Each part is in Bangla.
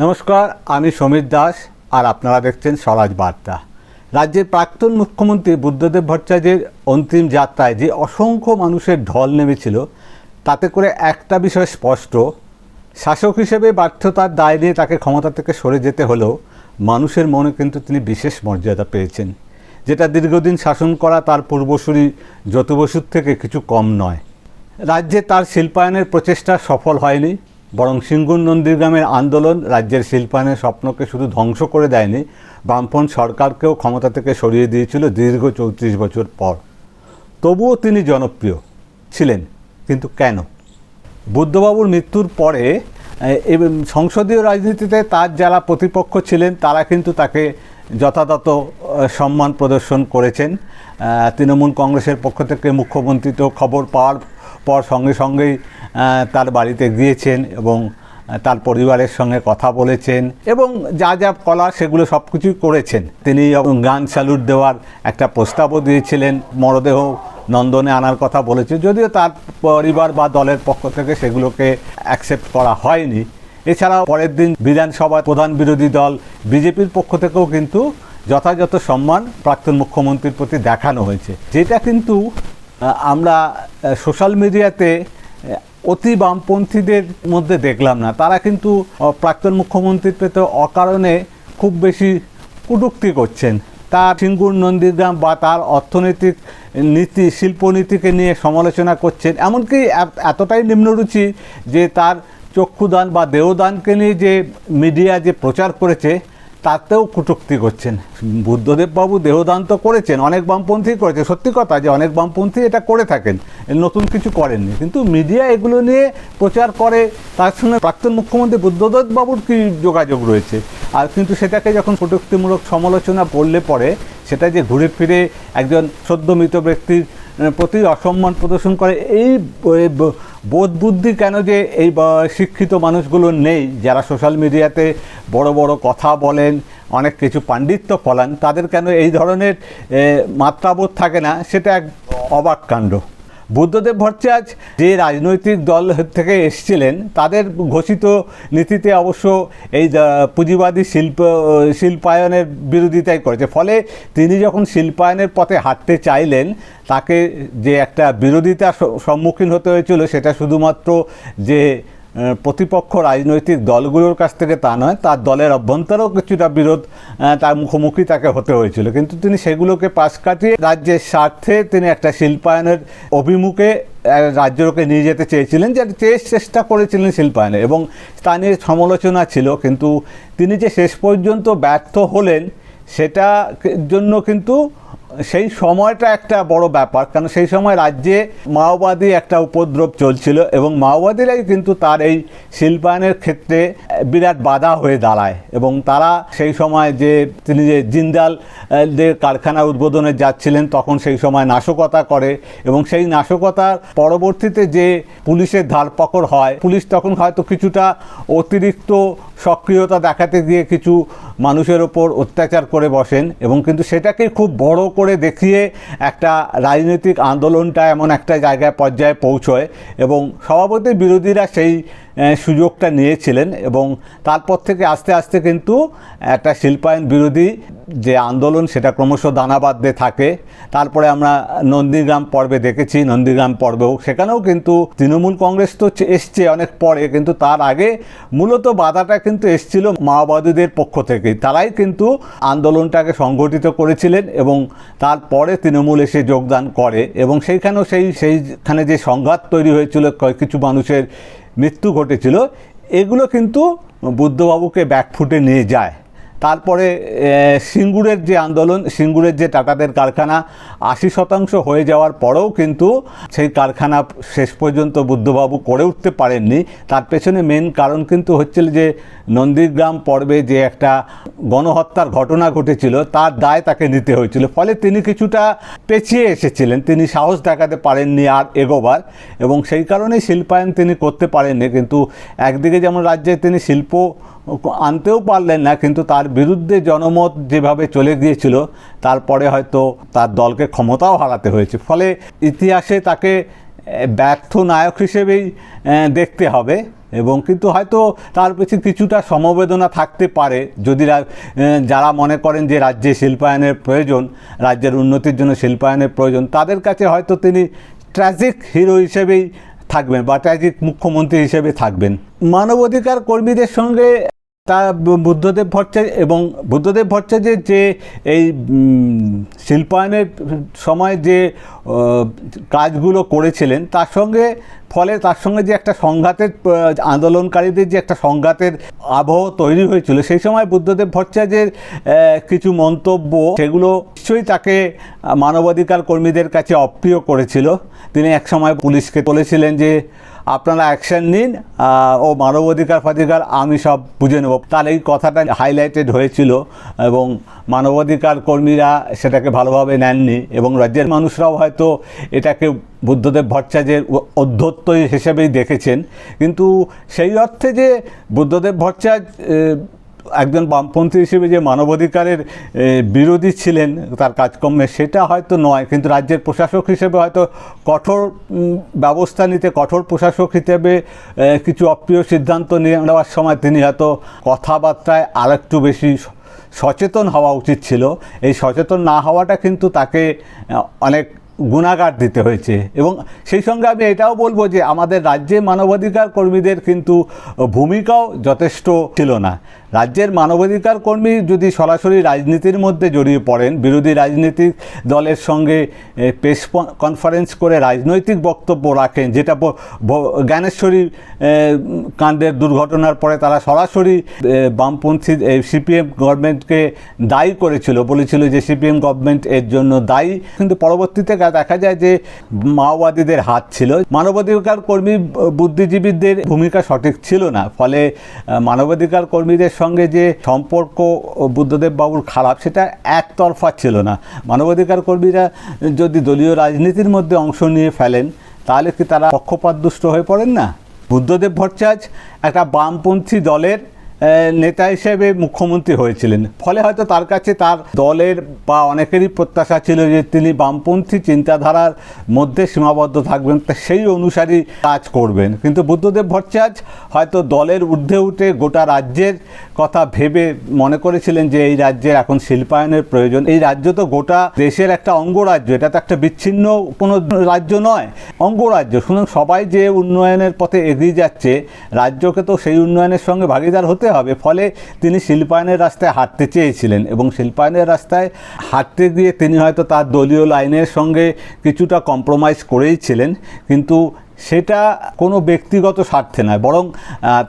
নমস্কার, আমি সমীর দাস আর আপনারা দেখছেন স্বরাজ বার্তা। রাজ্যের প্রাক্তন মুখ্যমন্ত্রী বুদ্ধদেব ভট্টাচার্যের অন্তিম যাত্রায় যে অসংখ্য মানুষের ঢল নেমেছিল, তাতে করে একটা বিষয় স্পষ্ট। শাসক হিসেবে ব্যর্থতার দায় নিয়ে তাকে ক্ষমতা থেকে সরে যেতে হলেও মানুষের মনে কিন্তু তিনি বিশেষ মর্যাদা পেয়েছেন, যেটা দীর্ঘদিন শাসন করা তার পূর্বসূরি যতু বসুর থেকে কিছু কম নয়। রাজ্যে তার শিল্পায়নের প্রচেষ্টা সফল হয়নি বরং সিঙ্গুর নন্দীগ্রামের আন্দোলন রাজ্যের শিল্পায়নের স্বপ্নকে শুধু ধ্বংস করে দেয়নি, বামপন্থ সরকারকেও ক্ষমতা থেকে সরিয়ে দিয়েছিল দীর্ঘ চৌত্রিশ বছর পর। তবুও তিনি জনপ্রিয় ছিলেন, কিন্তু কেন? বুদ্ধবাবুর মৃত্যুর পরে সংসদীয় রাজনীতিতে তার যারা প্রতিপক্ষ ছিলেন, তারা কিন্তু তাকে যথাযথ সম্মান প্রদর্শন করেছেন। তৃণমূল কংগ্রেসের পক্ষ থেকে মুখ্যমন্ত্রী তো খবর পাওয়ার পর সঙ্গে সঙ্গেই তার বাড়িতে গিয়েছেন এবং তার পরিবারের সঙ্গে কথা বলেছেন এবং যা যা কলা সেগুলো সব কিছুই করেছেন। তিনি গান স্যালুট দেওয়ার একটা প্রস্তাবও দিয়েছিলেন, মরদেহ নন্দনে আনার কথা বলেছে, যদিও তার পরিবার বা দলের পক্ষ থেকে সেগুলোকে অ্যাকসেপ্ট করা হয়নি। এছাড়াও পরের দিন বিধানসভার প্রধান বিরোধী দল বিজেপির পক্ষ থেকেও কিন্তু যথাযথ সম্মান প্রাক্তন মুখ্যমন্ত্রীর প্রতি দেখানো হয়েছে। যেটা কিন্তু আমরা সোশ্যাল মিডিয়াতে অতি বামপন্থীদের মধ্যে দেখলাম না। তারা কিন্তু প্রাক্তন মুখ্যমন্ত্রীর প্রতি অকারণে খুব বেশি কটূক্তি করছেন। তার সিঙ্গুর নন্দীগ্রাম বা তার অর্থনৈতিক নীতি, শিল্পনীতিকে নিয়ে সমালোচনা করছেন। এমনকি এতটাই নিম্নরুচি যে তার চক্ষুদান বা দেহদানকে নিয়ে যে মিডিয়া যে প্রচার করেছে তাতেও কটূক্তি করছেন। বুদ্ধদেববাবু দেহদান তো করেছেন, অনেক বামপন্থী করেছে সত্যি কথা যে অনেক বামপন্থী এটা করে থাকেন নতুন কিছু করেননি। কিন্তু মিডিয়া এগুলো নিয়ে প্রচার করে, তার সঙ্গে প্রাক্তন মুখ্যমন্ত্রী বুদ্ধদেববাবুর কী যোগাযোগ রয়েছে? আর কিন্তু সেটাকে যখন কটূক্তিমূলক সমালোচনা করলে পরে, সেটা যে ঘুরে ফিরে একজন সদ্য মৃত ব্যক্তির প্রতি অসম্মান প্রদর্শন করে। এই বোধ বুদ্ধি কেন যে এই শিক্ষিত মানুষগুলো নেই? যারা সোশ্যাল মিডিয়াতে বড় বড় কথা বলেন, অনেক কিছু পাণ্ডিত্য ফলান, তাদের কেন এই ধরনের মাত্রাবোধ থাকে না? সেটা এক অবাক কাণ্ড। বুদ্ধদেব ভট্টাচার্য যে রাজনৈতিক দল থেকে এসেছিলেন, তাদের ঘোষিত নীতিতে অবশ্য এই পুঁজিবাদী শিল্প শিল্পায়নের বিরোধিতাই করেছে। ফলে তিনি যখন শিল্পায়নের পথে হাঁটতে চাইলেন, তাকে যে একটা বিরোধিতা সম্মুখীন হতে হয়েছিল, সেটা শুধুমাত্র যে প্রতিপক্ষ রাজনৈতিক দলগুলোর কাছ থেকে তা নয়, তার দলের অভ্যন্তরেও কিছুটা বিরোধ তার মুখোমুখি তাকে হতে হয়েছিল। কিন্তু তিনি সেগুলোকে পাশ কাটিয়ে রাজ্যের স্বার্থে তিনি একটা শিল্পায়নের অভিমুখে রাজ্যকে নিয়ে যেতে চেয়েছিলেন, যে চেয়ে চেষ্টা করেছিলেন শিল্পায়নে। এবং তা নিয়ে সমালোচনা ছিল, কিন্তু তিনি যে শেষ পর্যন্ত ব্যর্থ হলেন সেটা জন্য কিন্তু সেই সময়টা একটা বড় ব্যাপার, কারণ সেই সময় রাজ্যে মাওবাদী একটা উপদ্রব চলছিল এবং মাওবাদীরাই কিন্তু তার এই শিল্পায়নের ক্ষেত্রে বিরাট বাধা হয়ে দাঁড়ায় এবং তারা সেই সময় যে তিনি যে জিন্দাল যে কারখানা উদ্বোধনে যাচ্ছিলেন তখন সেই সময় নাশকতা করে এবং সেই নাশকতার পরবর্তীতে যে পুলিশের ধারপাকড় হয়, পুলিশ তখন হয়তো কিছুটা অতিরিক্ত সক্রিয়তা দেখাতে গিয়ে কিছু মানুষের ওপর অত্যাচার করে বসেন এবং কিন্তু সেটাকে খুব বড় করে দেখিয়ে একটা রাজনৈতিক আন্দোলনটা এমন একটা জায়গায়, পর্যায়ে পৌঁছয় এবং স্বভাবতই বিরোধীরা সেই সুযোগটা নিয়েছিলেন এবং তারপর থেকে আস্তে আস্তে কিন্তু একটা শিল্পায়ন বিরোধী যে আন্দোলন সেটা ক্রমশ দানা বাঁধতে থাকে। তারপরে আমরা নন্দীগ্রাম পর্বে দেখেছি, নন্দীগ্রাম পর্বেও। সেখানেও কিন্তু তৃণমূল কংগ্রেস তো এসছে অনেক পরে, কিন্তু তার আগে মূলত বাধাটা কিন্তু এসছিল মাওবাদীদের পক্ষ থেকে। তারাই কিন্তু আন্দোলনটাকে সংগঠিত করেছিলেন এবং তারপরে তৃণমূল এসে যোগদান করে এবং সেইখানেও সেই সেইখানে যে সংঘাত তৈরি হয়েছিল কিছু মানুষের মৃত্যু ঘটেছিল, এগুলো কিন্তু বুদ্ধবাবুকে ব্যাকফুটে নিয়ে যায়। তারপরে সিঙ্গুরের যে আন্দোলন, সিঙ্গুরের যে টাটাদের কারখানা, আশি শতাংশ হয়ে যাওয়ার পরেও কিন্তু সেই কারখানা শেষ পর্যন্ত বুদ্ধবাবু করে উঠতে পারেননি। তার পেছনে মেন কারণ কিন্তু হচ্ছিল যে, নন্দীগ্রাম পর্বে যে একটা গণহত্যার ঘটনা ঘটেছিল, তার দায় তাকে নিতে হয়েছিল। ফলে তিনি কিছুটা পেছিয়ে এসেছিলেন। তিনি সাহস দেখাতে পারেননি আর এগোবার এবং সেই কারণেই শিল্পায়ন তিনি করতে পারেননি। কিন্তু একদিকে যেমন রাজ্যে তিনি শিল্প আনতেও পারলেন না, কিন্তু তার বিরুদ্ধে জনমত যেভাবে চলে গিয়েছিল, তারপরে হয়তো তার দলকে ক্ষমতাও হারাতে হয়েছে। ফলে ইতিহাসে তাকে ব্যর্থ নায়ক হিসেবেই দেখতে হবে এবং কিন্তু হয়তো তার পেছনে কিছুটা সমবেদনা থাকতে পারে। যদি যারা মনে করেন যে রাজ্যে শিল্পায়নের প্রয়োজন, রাজ্যের উন্নতির জন্য শিল্পায়নের প্রয়োজন, তাদের কাছে হয়তো তিনি ট্র্যাজিক হিরো হিসেবেই থাকবেন বা ট্র্যাজিক মুখ্যমন্ত্রী হিসেবে থাকবেন। মানবাধিকার কর্মীদের সঙ্গে তা বুদ্ধদেব ভট্টাচার্য এবং বুদ্ধদেব ভট্টাচার্যের যে এই শিল্পায়নের সময় যে কাজগুলো করেছিলেন, তার সঙ্গে ফলে তার সঙ্গে যে একটা সংঘাতের আন্দোলনকারীদের যে একটা সংঘাতের আবহ তৈরি হয়েছিল, সেই সময় বুদ্ধদেব ভট্টাচার্যের কিছু মন্তব্য, সেগুলো নিশ্চয়ই তাকে মানবাধিকার কর্মীদের কাছে অপ্রিয় করেছিল। তিনি একসময় পুলিশকে বলেছিলেন যে আপনারা অ্যাকশন নিন ও মানবাধিকার ফাধিকার আমি সব বুঝে নেব। তার এই কথাটা হাইলাইটেড হয়েছিল এবং মানবাধিকার কর্মীরা সেটাকে ভালোভাবে নেননি এবং রাজ্যের মানুষরাও হয়তো এটাকে বুদ্ধদেব ভট্টাচার্যের অধ্যত্ত হিসেবেই দেখেছেন। কিন্তু সেই অর্থে যে বুদ্ধদেব ভট্টাচার্য একজন বামপন্থী হিসেবে যে মানবাধিকারের বিরোধী ছিলেন তার কাজকর্মে, সেটা হয়তো নয়। কিন্তু রাজ্যের প্রশাসক হিসেবে হয়তো কঠোর ব্যবস্থা নিতে, কঠোর প্রশাসক হিসেবে কিছু অপ্রিয় সিদ্ধান্ত নেওয়ার সময় তিনি হয়তো কথাবার্তায় আরেকটু বেশি সচেতন হওয়া উচিত ছিল। এই সচেতন না হওয়াটা কিন্তু তাকে অনেক গুণাগার দিতে হয়েছে। এবং সেই সঙ্গে আমি এটাও বলব যে আমাদের রাজ্যে মানবাধিকার কর্মীদের কিন্তু ভূমিকাও যথেষ্ট ছিল না। রাজ্যের মানবাধিকার কর্মী যদি সরাসরি রাজনীতির মধ্যে জড়িয়ে পড়েন, বিরোধী রাজনৈতিক দলের সঙ্গে প্রেস কনফারেন্স করে রাজনৈতিক বক্তব্য রাখেন, যেটা জ্ঞানেশ্বরী কাণ্ডের দুর্ঘটনার পরে তারা সরাসরি বামপন্থী সিপিএম গভর্নমেন্টকে দায়ী করেছিল, বলেছিল যে সিপিএম গভর্নমেন্ট এর জন্য দায়ী। কিন্তু পরবর্তীতে দেখা যায় যে মাওবাদীদের হাত ছিল। মানবাধিকার কর্মী বুদ্ধিজীবীদের ভূমিকা সঠিক ছিল না। ফলে মানবাধিকার কর্মীদের সঙ্গে যে সম্পর্ক বুদ্ধদেব বাবুর খারাপ, সেটা একতরফা ছিল না। মানবাধিকার কর্মীরা যদি দলীয় রাজনীতির মধ্যে অংশ নিয়ে ফেলেন, তাহলে কি তারা পক্ষপাতদুষ্ট হয়ে পড়েন না? বুদ্ধদেব ভট্টাচার্য একটা বামপন্থী দলের নেতা হিসেবে মুখ্যমন্ত্রী হয়েছিলেন। ফলে হয়তো তার কাছে তার দলের বা অনেকেরই প্রত্যাশা ছিল যে তিনি বামপন্থী চিন্তাধারার মধ্যে সীমাবদ্ধ থাকবেন, তা সেই অনুসারী কাজ করবেন। কিন্তু বুদ্ধদেব ভট্টাচার্য হয়তো দলের ঊর্ধ্বে উঠে গোটা রাজ্যের কথা ভেবে মনে করেছিলেন যে এই রাজ্যের এখন শিল্পায়নের প্রয়োজন। এই রাজ্য তো গোটা দেশের একটা অঙ্গরাজ্য, এটা তো একটা বিচ্ছিন্ন কোনো রাজ্য নয়, অঙ্গরাজ্য। সুতরাং সবাই যে উন্নয়নের পথে এগিয়ে যাচ্ছে, রাজ্যকে তো সেই উন্নয়নের সঙ্গে ভাগিদার হতে হবে। ফলে তিনি শিল্পায়নের রাস্তায় হাঁটতে চেয়েছিলেন এবং শিল্পায়নের রাস্তায় হাঁটতে গিয়ে তিনি হয়তো তার দলীয় লাইনের সঙ্গে কিছুটা কম্প্রোমাইজ করেইছিলেন কিন্তু সেটা কোনো ব্যক্তিগত স্বার্থে নয়, বরং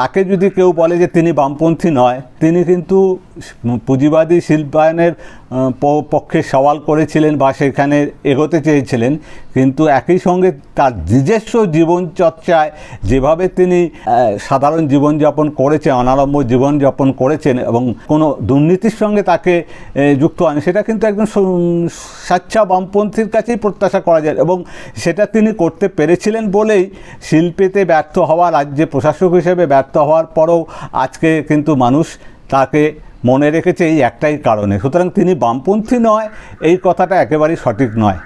তাকে যদি কেউ বলে যে তিনি বামপন্থী নয়, তিনি কিন্তু পুঁজিবাদী শিল্পায়নের পক্ষে সওয়াল করেছিলেন বা সেখানে এগোতে চেয়েছিলেন। কিন্তু একই সঙ্গে তার নিজস্ব জীবনচর্চায় যেভাবে তিনি সাধারণ জীবনযাপন করেছেন, অনারম্ভ জীবনযাপন করেছেন এবং কোনো দুর্নীতির সঙ্গে তাকে যুক্ত হন, সেটা কিন্তু একজন স্বেচ্ছা বামপন্থীর কাছেই প্রত্যাশা করা যায় এবং সেটা তিনি করতে পেরেছিলেন বলেই শিল্পেতে ব্যর্থ হওয়া, রাজ্যে প্রশাসক হিসেবে ব্যর্থ হওয়ার পরেও আজকে কিন্তু মানুষ তাকে মনে রেখেছে এই একটাই কারণে। সুতরাং তিনি বামপন্থী নয় এই কথাটা একেবারেই সঠিক নয়।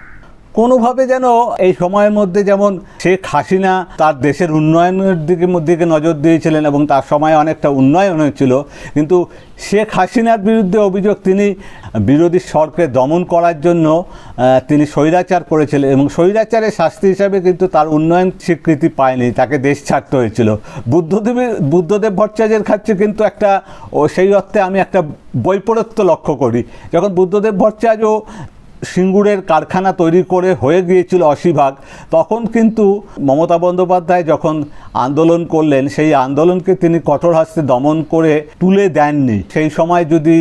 কোনোভাবে যেন এই সময়ের মধ্যে যেমন শেখ হাসিনা তার দেশের উন্নয়নের দিকে দিকে নজর দিয়েছিলেন এবং তার সময় অনেকটা উন্নয়ন হয়েছিল, কিন্তু শেখ হাসিনার বিরুদ্ধে অভিযোগ তিনি বিরোধী সরকে দমন করার জন্য তিনি স্বৈরাচার করেছিলেন এবং স্বৈরাচারের শাস্তি হিসাবে কিন্তু তার উন্নয়ন স্বীকৃতি পায়নি, তাকে দেশ ছাড়তে হয়েছিল। বুদ্ধদেবের বুদ্ধদেব ভট্টাচার্যের কাছে কিন্তু একটা সেই অর্থে আমি একটা বৈপরীত্য লক্ষ্য করি। যখন বুদ্ধদেব ভট্টাচার্য সিঙ্গুরের কারখানা তৈরি করে হয়ে গিয়েছিল অসীভাগ তখন কিন্তু মমতা বন্দ্যোপাধ্যায় যখন আন্দোলন করলেন, সেই আন্দোলনকে তিনি কঠোর হাস্তে দমন করে তুলে দেননি। সেই সময় যদি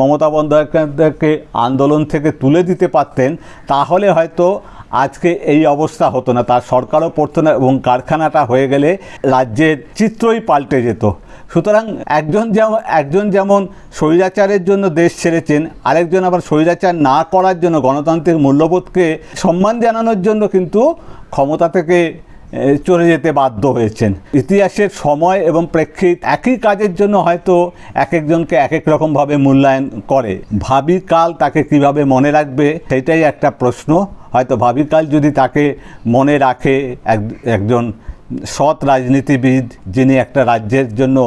মমতা বন্দ্যোপাধ্যায়কে আন্দোলন থেকে তুলে দিতে পারতেন, তাহলে হয়তো আজকে এই অবস্থা হতো না। তার সরকারও পড়তো না এবং কারখানাটা হয়ে গেলে রাজ্যের চিত্রই পাল্টে যেত। সুতরাং একজন যেমন একজন যেমন স্বৈরাচারের জন্য দেশ ছেড়েছেন, আরেকজন আবার স্বৈরাচার না করার জন্য গণতান্ত্রিক মূল্যবোধকে সম্মান জানানোর জন্য কিন্তু ক্ষমতা থেকে চলে যেতে বাধ্য হয়েছেন। ইতিহাসের সময় এবং প্রেক্ষিত একই কাজের জন্য হয়তো এক একজনকে এক এক রকমভাবে মূল্যায়ন করে। ভাবি কাল তাকে কীভাবে মনে রাখবে, সেটাই একটা প্রশ্ন। হয়তো ভাবিকাল যদি তাকে মনে রাখে এক, একজন সৎ রাজনীতিবিদ যিনি একটা রাজ্যের জন্য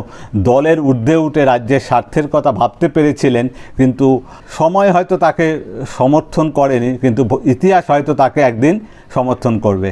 দলের ঊর্ধ্বে উঠে রাজ্যের স্বার্থের কথা ভাবতে পেরেছিলেন, কিন্তু সময় হয়তো তাকে সমর্থন করেনি, কিন্তু ইতিহাস হয়তো তাকে একদিন সমর্থন করবে।